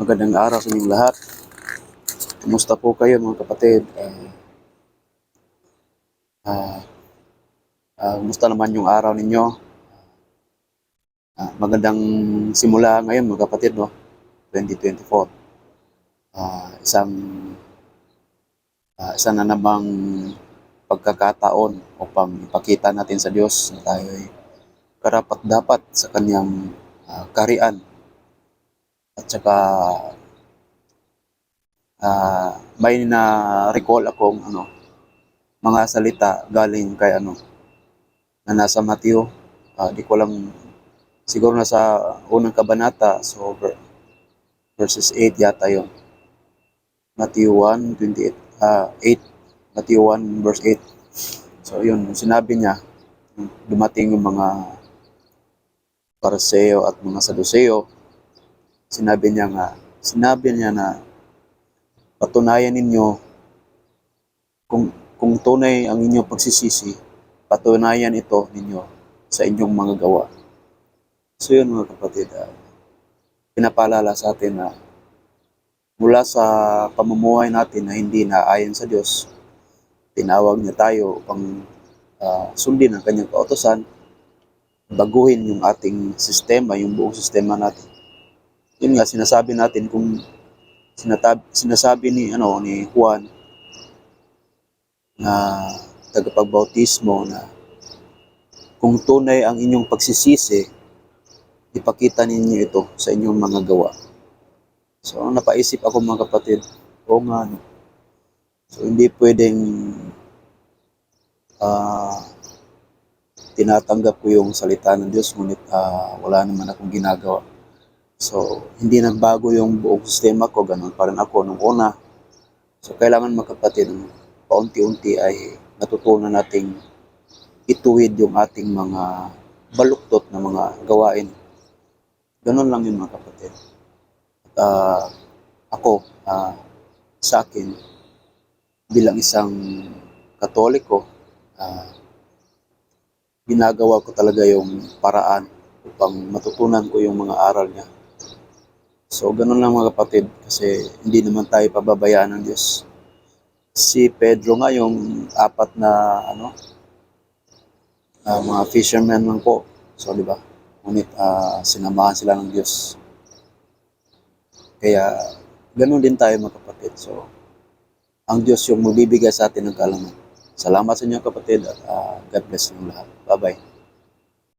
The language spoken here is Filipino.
Magandang araw sa inyong lahat. Kumusta po kayo mga kapatid? Ah, ah, ah, kumusta naman yung araw ninyo? Ah, magandang simula ngayon mga kapatid, no? 2024. Ah, isang ah, isa na namang pagkakataon upang ipakita natin sa Diyos na tayo ay karapat dapat sa kanyang ah, karian at saka ah, may na-recall akong ano, mga salita galing kay ano, na nasa Matthew. Ah, di ko lang, siguro nasa unang kabanata, so ver- verses 8 yata yon Matthew 1, 28, ah, 8, Matthew 1, verse 8. So yun, sinabi niya, dumating yung mga Pariseo at mga Saduseo, sinabi niya nga, sinabi niya na patunayan ninyo kung kung tunay ang inyong pagsisisi, patunayan ito ninyo sa inyong mga gawa. So yun mga kapatid, ah, pinapaalala sa atin na mula sa pamumuhay natin na hindi na ayon sa Diyos, tinawag niya tayo upang ah, sundin ang kanyang kautosan, baguhin yung ating sistema, yung buong sistema natin yun nga sinasabi natin kung sinatab, sinasabi ni ano ni Juan na tagapagbautismo na kung tunay ang inyong pagsisisi ipakita ninyo ito sa inyong mga gawa. So napaisip ako mga kapatid, o nga no. So hindi pwedeng ah tinatanggap ko yung salita ng Diyos ngunit ah, wala naman akong ginagawa. So, hindi nagbago yung buong sistema ko, ganun pa rin ako nung una. So, kailangan mga kapatid, paunti-unti ay natutunan nating ituwid yung ating mga baluktot na mga gawain. Ganun lang yun mga kapatid. At ah, ako, ah, sa akin, bilang isang katoliko, ah, ginagawa ko talaga yung paraan upang matutunan ko yung mga aral niya. So, ganun lang mga kapatid, kasi hindi naman tayo pababayaan ng Diyos. Si Pedro nga, yung apat na, ano, ah, mga fishermen lang po. So, di ba? Ngunit ah, sinamahan sila ng Diyos. Kaya, ganun din tayo mga kapatid. So, ang Diyos yung magbibigay sa atin ng kaalaman. Salamat sa inyo kapatid at ah, God bless ng lahat. Bye-bye.